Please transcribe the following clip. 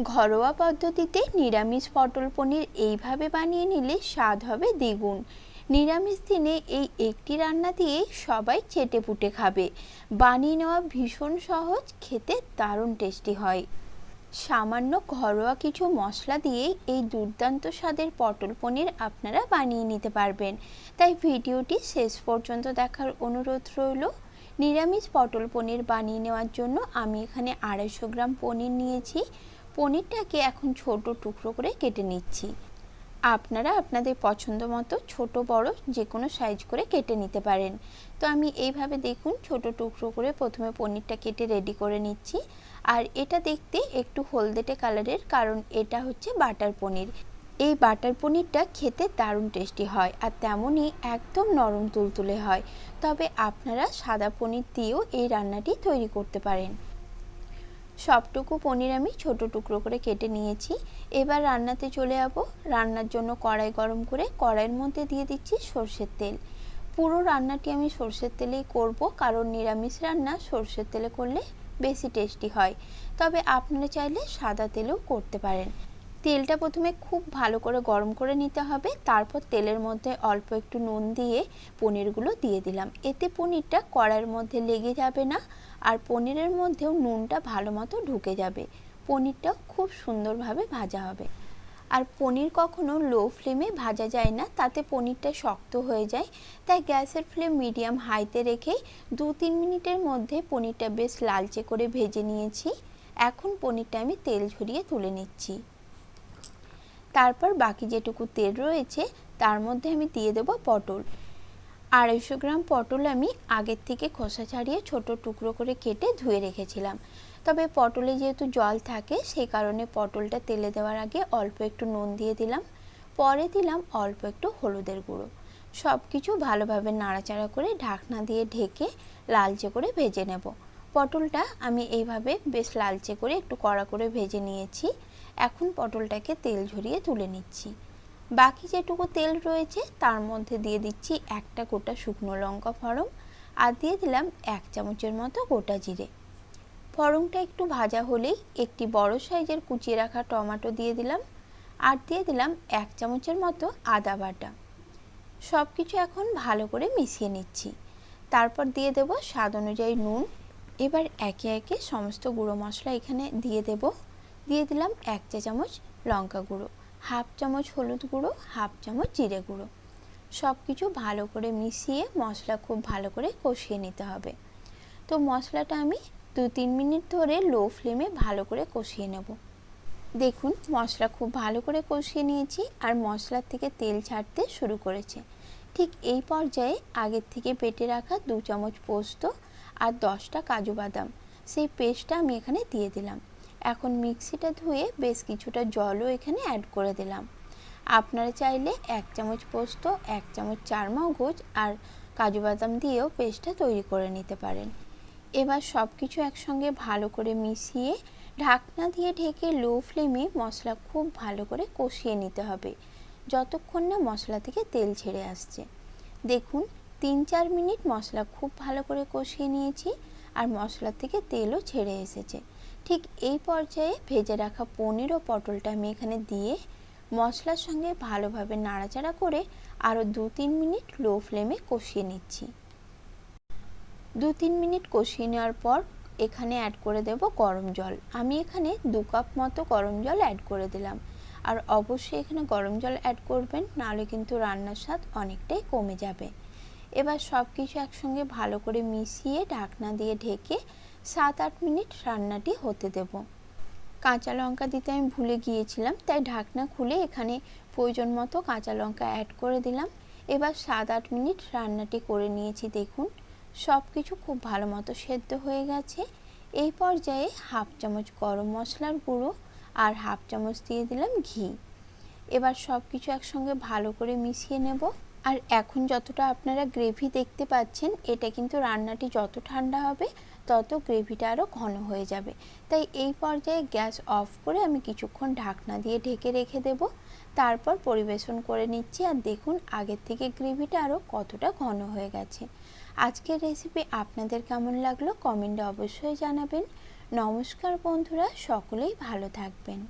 ঘরোয়া পদ্ধতিতে নিরামিষ পটল পনির এইভাবে বানিয়ে নিলে স্বাদ হবে দ্বিগুণ। নিরামিষ দিনে এই একটি রান্না দিয়ে সবাই চেটে পুটে খাবে। বানিয়ে নেওয়া ভীষণ সহজ, খেতে দারুণ টেস্টি হয়। সামান্য ঘরোয়া কিছু মশলা দিয়েই এই দুর্দান্ত স্বাদের পটল পনির আপনারা বানিয়ে নিতে পারবেন। তাই ভিডিওটি শেষ পর্যন্ত দেখার অনুরোধ রইল। নিরামিষ পটল পনির বানিয়ে নেওয়ার জন্য আমি এখানে আড়াইশো গ্রাম পনির নিয়েছি। পনিরটাকে এখন ছোট টুকরো করে কেটে নিচ্ছি। আপনারা আপনাদের পছন্দ মতো ছোট, বড় যে কোনো সাইজ করে কেটে নিতে পারেন। তো আমি এইভাবে দেখুন ছোট টুকরো করে প্রথমে পনিরটা কেটে রেডি করে নিচ্ছি। আর এটা দেখতে একটু হলদেটে কালারের কারণ এটা হচ্ছে বাটার পনির। এই বাটার পনিরটা খেতে দারুণ টেস্টি হয় আর তেমনই একদম নরম তুলতুলে হয়। তবে আপনারা সাদা পনির দিয়েও এই রান্নাটি তৈরি করতে পারেন। সবটুকু পনির আমি ছোট টুকরো করে কেটে নিয়েছি। এবার রান্নাতে চলে যাব। রান্নার জন্য কড়াই গরম করে কড়াইয়ের মধ্যে দিয়ে দিচ্ছি সর্ষের তেল। পুরো রান্নাটি আমি সর্ষের তেলেই করব, কারণ নিরামিষ রান্না সর্ষের তেলে করলে বেশি টেস্টি হয়। তবে আপনারা চাইলে সাদা তেলেও করতে পারেন। তেলটা প্রথমে খুব ভালো করে গরম করে নিতে হবে। তারপর তেলের মধ্যে অল্প একটু নুন দিয়ে পনিরগুলো দিয়ে দিলাম। এতে পনিরটা কড়াইয়ের মধ্যে লেগে যাবে না আর পনিরের মধ্যেও নুনটা ভালো মতো ঢুকে যাবে। পনিরটাও খুব সুন্দরভাবে ভাজা হবে। আর পনির কখনো লো ফ্লেমে ভাজা যায় না, তাতে পনিরটা শক্ত হয়ে যায়। তাই গ্যাসের ফ্লেম মিডিয়াম হাইতে রেখে দু তিন মিনিটের মধ্যে পনিরটা বেশ লালচে করে ভেজে নিয়েছি। এখন পনিরটা আমি তেল ঝরিয়ে তুলে নিচ্ছি। তারপর বাকি যেটুকু তেল রয়েছে, তার মধ্যে আমি দিয়ে দেবো পটল। আড়াইশো গ্রাম পটল আমি আগের থেকে খোসা ছাড়িয়ে ছোট টুকরো করে কেটে ধুয়ে রেখেছিলাম। তবে পটলে যেহেতু জল থাকে সেই কারণে পটলটা তেলে দেওয়ার আগে অল্প একটু নুন দিয়ে দিলাম। পরে দিলাম অল্প একটু হলুদের গুঁড়ো। সব কিছু ভালোভাবে নাড়াচাড়া করে ঢাকনা দিয়ে ঢেকে লালচে করে ভেজে নেব। পটলটা আমি এইভাবে বেশ লালচে করে একটু কড়া করে ভেজে নিয়েছি। এখন পটলটাকে তেল ঝরিয়ে তুলে নিচ্ছি। বাকি যেটুকু তেল রয়েছে, তার মধ্যে দিয়ে দিচ্ছি একটা গোটা শুকনো লঙ্কা ফড়ং আর দিয়ে দিলাম এক চামচের মতো গোটা জিরে। ফড়ংটা একটু ভাজা হলেই একটি বড় সাইজের কুচিয়ে রাখা টমেটো দিয়ে দিলাম আর দিয়ে দিলাম এক চামচের মতো আদা বাটা। সব কিছু এখন ভালো করে মিশিয়ে নিচ্ছি। তারপর দিয়ে দেব স্বাদ অনুযায়ী নুন। এবার একে একে সমস্ত গুঁড়ো মশলা এখানে দিয়ে দেব। দিয়ে দিলাম এক চা চামচ লঙ্কা গুঁড়ো, হাফ চামচ হলুদ গুঁড়ো, হাফ চামচ জিরে গুঁড়ো। সব কিছু ভালো করে মিশিয়ে মশলা খুব ভালো করে কষিয়ে নিতে হবে। তো মশলাটা আমি দু তিন মিনিট ধরে লো ফ্লেমে ভালো করে কষিয়ে নেব। দেখুন মশলা খুব ভালো করে কষিয়ে নিয়েছি আর মশলার থেকে তেল ছাড়তে শুরু করেছে। ঠিক এই পর্যায়ে আগের থেকে পেটে রাখা দু চামচ পোস্ত আর দশটা কাজু বাদাম, সেই পেস্টটা আমি এখানে দিয়ে দিলাম। এখন মিক্সিটা ধুয়ে বেশ কিছুটা জলও এখানে অ্যাড করে দিলাম। আপনারা চাইলে এক চামচ পোস্ত, এক চামচ চার মগজ আর কাজু বাদাম দিয়েও পেস্টটা তৈরি করে নিতে পারেন। এবার সব কিছু একসঙ্গে ভালো করে মিশিয়ে ঢাকনা দিয়ে ঢেকে লো ফ্লেমে মশলা খুব ভালো করে কষিয়ে নিতে হবে, যতক্ষণ না মশলা থেকে তেল ছেড়ে আসছে। দেখুন, তিন চার মিনিট মশলা খুব ভালো করে কষিয়ে নিয়েছি আর মশলা থেকে তেলও ছেড়ে এসেছে। ঠিক এই পর্যায়ে ভেজে রাখা পনির ও পটলটা আমি এখানে দিয়ে মশলার সঙ্গে ভালোভাবে নাড়াচাড়া করে আরও দু তিন মিনিট লো ফ্লেমে কষিয়ে নিচ্ছি। দু তিন মিনিট কষিয়ে নেওয়ার পর এখানে অ্যাড করে দেব গরম জল। আমি এখানে দু কাপ মতো গরম জল অ্যাড করে দিলাম। আর অবশ্যই এখানে গরম জল অ্যাড করবেন, নাহলে কিন্তু রান্নার স্বাদ অনেকটাই কমে যাবে। এবার সব কিছু একসঙ্গে ভালো করে মিশিয়ে ঢাকনা দিয়ে ঢেকে সাত আট মিনিট রান্নাটি হতে দেব। কাঁচা লঙ্কা দিতে আমি ভুলে গিয়েছিলাম, তাই ঢাকনা খুলে এখানে প্রয়োজন মতো কাঁচা লঙ্কা অ্যাড করে দিলাম। এবার সাত আট মিনিট রান্নাটি করে নিয়েছি, দেখুন। সব কিছু খুব ভালো মতো সেদ্ধ হয়ে গেছে। এই পর্যায়ে হাফ চামচ গরম মশলার গুঁড়ো আর হাফ চামচ দিয়ে দিলাম ঘি। এবার সব কিছু একসঙ্গে ভালো করে মিশিয়ে নেব। আর এখন যতটা আপনারা গ্রেভি দেখতে পাচ্ছেন, এটা কিন্তু রান্নাটি যত ঠান্ডা হবে, তত গ্রেভিটা আরও ঘন হয়ে যাবে। তাই এই পর্যায়ে গ্যাস অফ করে আমি কিছুক্ষণ ঢাকনা দিয়ে ঢেকে রেখে দেব। তারপর পরিবেশন করে নিচ্ছি আর দেখুন আগের থেকে গ্রেভিটা আরও কতটা ঘন হয়ে গেছে। আজকের রেসিপি আপনাদের কেমন লাগল? কমেন্টে অবশ্যই জানাবেন। নমস্কার বন্ধুরা, সকলেই ভালো থাকবেন।